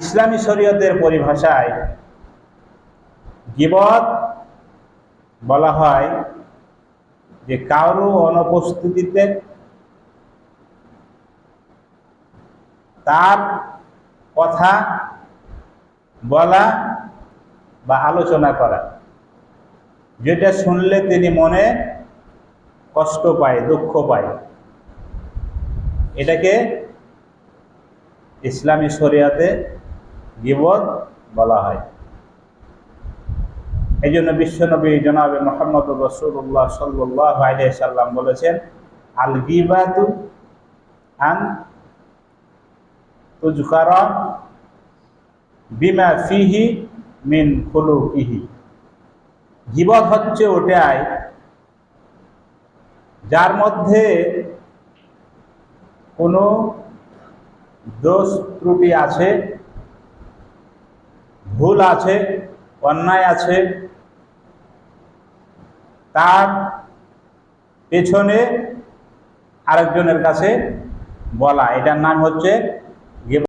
ইসলামী শরীয়তের পরিভাষায় গিবত বলা হয় যে কারও অনুপস্থিতিতে তার কথা বলা বা আলোচনা করা, যেটা শুনলে তিনি মনে কষ্ট পায়, দুঃখ পায়। এটাকে ইসলামী শরিয়াতে গিবত বলা হয়। এই জন্য বিশ্বনবী জনাবে মোহাম্মদ রসুল্লাহ সাল্লাহ সাল্লাম বলেছেন, আল গিবাতু আন তুজকারা বিমা ফিহি মিন খুলুকিহি। গিবত হচ্ছে ওটাই যার মধ্যে কোনো দোষ ত্রুটি আছে ভুল আছে অন্যায় আছে তার পেছনে আরেকজনের কাছে বলা। এটার নাম হচ্ছে